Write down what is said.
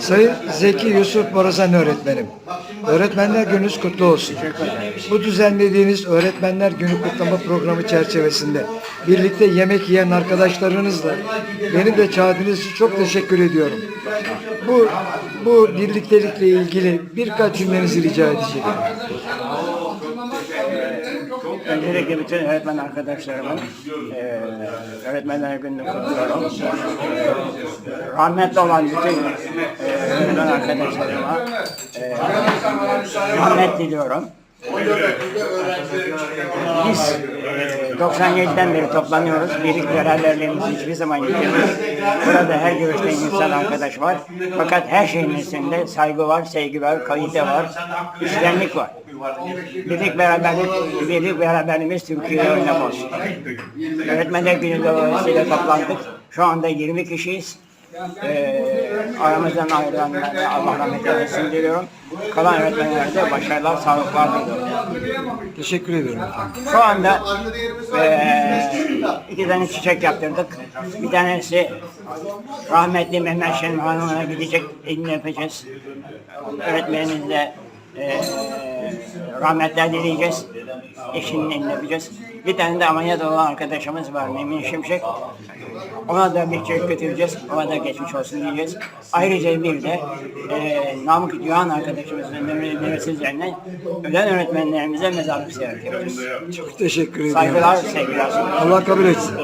Sayın Zeki Yusuf Borazan öğretmenim. Öğretmenler gününüz kutlu olsun. Bu düzenlediğiniz Öğretmenler Günü kutlama programı çerçevesinde birlikte yemek yiyen arkadaşlarınızla beni de çağırdığınız için çok teşekkür ediyorum. Bu bu birliktelikle ilgili birkaç cümlenizi rica edeceğim. Öncelikle bütün öğretmen arkadaşlarımın eee öğretmenler gününü kutluyorum. Eee, rahmetli olan bütün öğretmen arkadaşlarıma eee rahmet diliyorum. Biz eee, 97'den beri toplanıyoruz. Birlik beraberliğimizi hiçbir zaman yitirmeyiz. Burada her görüşte insan arkadaş var. Fakat her şeyin içinde saygı var, sevgi var, kalite var, içtenlik var. Birlik beraberlik, birlik beraberliğimiz Türkiye'ye örnek olsun. Öğretmenler günü dolayısıyla toplandık. Şu anda 20 kişiyiz. Ee, aramızdan ayrılanlara Allah rahmet eylesin diliyorum. Kalan öğretmenlere de başarılar, sağlıklar diliyorum. Teşekkür ederim efendim. Şu anda eee iki tane çiçek yaptırdık. Bir tanesi rahmetli Mehmet Şen Hanım'a gidecek, elini öpeceğiz. Öğretmenimizle eee rahmetler dileyeceğiz. Eşinin elini öpeceğiz. Bir tane de ameliyat olan arkadaşımız var Memin Şimşek. Ona da bir çiçek götüreceğiz. Ona da geçmiş olsun diyeceğiz. Ayrıca bir de eee Namık Yuhan arkadaşımızın memleketi üzerine ölen öğretmenlerimize mezarlık ziyaret yapacağız. Çok teşekkür ediyorum. Saygılar, sevgiler. Allah kabul etsin.